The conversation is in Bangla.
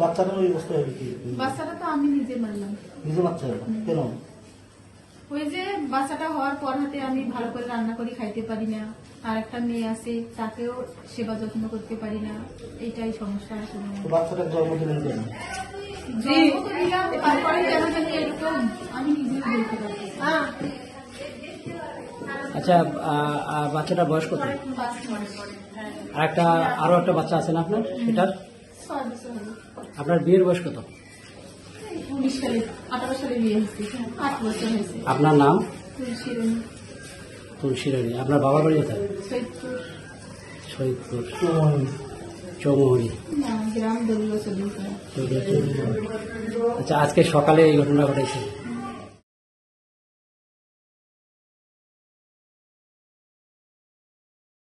বাচ্চাটা ওই তো আমি নিজে মারলাম। নিজে বাচ্চা? কেন? ওই যে বাচ্চাটা হওয়ার পর হাতে আমি ভালো করে রান্না করে খাইতে পারি না। আর একটা মেয়ে আছে তাকেও সেবা যত্ন করতে পারি না। এইটাই সমস্যা আসলে। তো জন্ম দিলেন কেন? জন্ম তো দিলাম তারপরে কেন জানি এরকম আমি নিজেও বলতে পারছি আচ্ছা বাচ্চাটার বয়স কত? আর একটা আরও একটা বাচ্চা আছে না আপনার? সেটার? আপনার বিয়ের বয়স কত? উনিশ সালে আঠারো সালে বিয়ে হয়েছে আট বছর হয়েছে। আপনার নাম? তুলসী রানী, আপনার বাবার বাড়ি কোথায়? দলীয় চল্লিশ আচ্ছা আজকে সকালে এই ঘটনা ঘটেছে।